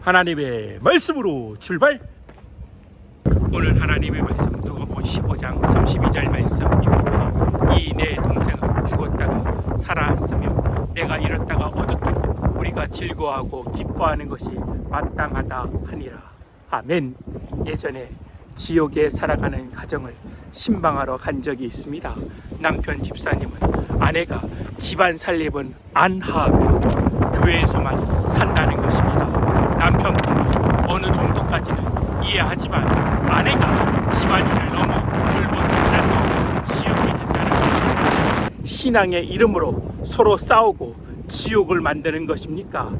하나님의 말씀으로 출발. 오늘 하나님의 말씀 누가복음 15장 32절 말씀입니다. 이 내 동생은 죽었다가 살아났으며 내가 잃었다가 얻었기로 우리가 즐거워하고 기뻐하는 것이 마땅하다 하니라. 아멘. 예전에 지옥에 살아가는 가정을 신방하러 간 적이 있습니다. 남편 집사님은 아내가 집안 살림은 안 하고 교회에서만 산다는 것입니다. 남편분 어느 정도까지는 이해 하지만 아내가 집안일을 너무 돌보지 않아서 지옥이 된다는 것입니다. 신앙의 이름으로 서로 싸우고 지옥을 만드는 것입니까?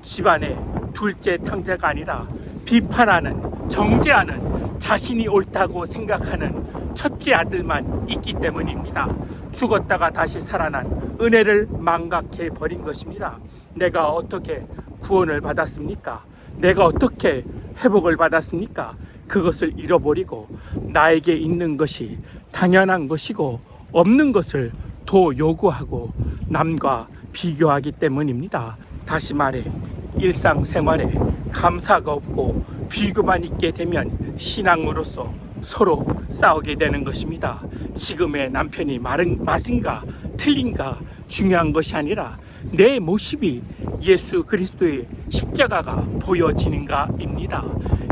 집안의 둘째 탕자가 아니라 비판하는 정죄하는 자신이 옳다고 생각하는 첫째 아들만 있기 때문입니다. 죽었다가 다시 살아난 은혜를 망각해 버린 것입니다. 내가 어떻게 구원을 받았습니까? 내가 어떻게 회복을 받았습니까? 그것을 잃어버리고 나에게 있는 것이 당연한 것이고 없는 것을 더 요구하고 남과 비교하기 때문입니다. 다시 말해 일상생활에 감사가 없고 비교만 있게 되면 신앙으로서 서로 싸우게 되는 것입니다. 지금의 남편이 말은 맞은가 틀린가 중요한 것이 아니라 내 모습이 예수 그리스도의 십자가가 보여지는가입니다.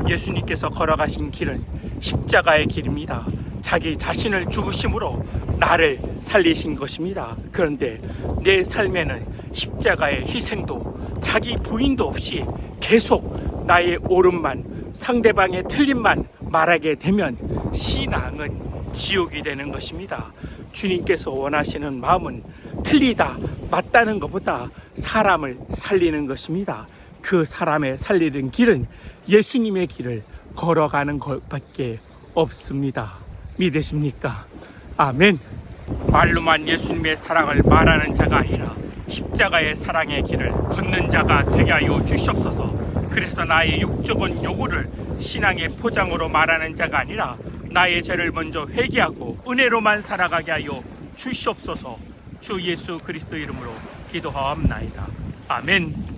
예수님께서 걸어가신 길은 십자가의 길입니다. 자기 자신을 죽으심으로 나를 살리신 것입니다. 그런데 내 삶에는 십자가의 희생도 자기 부인도 없이 계속 나의 옳음만 상대방의 틀림만 말하게 되면 신앙은 지옥이 되는 것입니다. 주님께서 원하시는 마음은 틀리다, 맞다는 것보다 사람을 살리는 것입니다. 그 사람의 살리는 길은 예수님의 길을 걸어가는 것밖에 없습니다. 믿으십니까? 아멘. 말로만 예수님의 사랑을 말하는 자가 아니라 십자가의 사랑의 길을 걷는 자가 되게 하여 주시옵소서. 그래서 나의 육적인 요구를 신앙의 포장으로 말하는 자가 아니라 나의 죄를 먼저 회개하고 은혜로만 살아가게 하여 주시옵소서. 주 예수 그리스도 이름으로 기도하옵나이다. 아멘.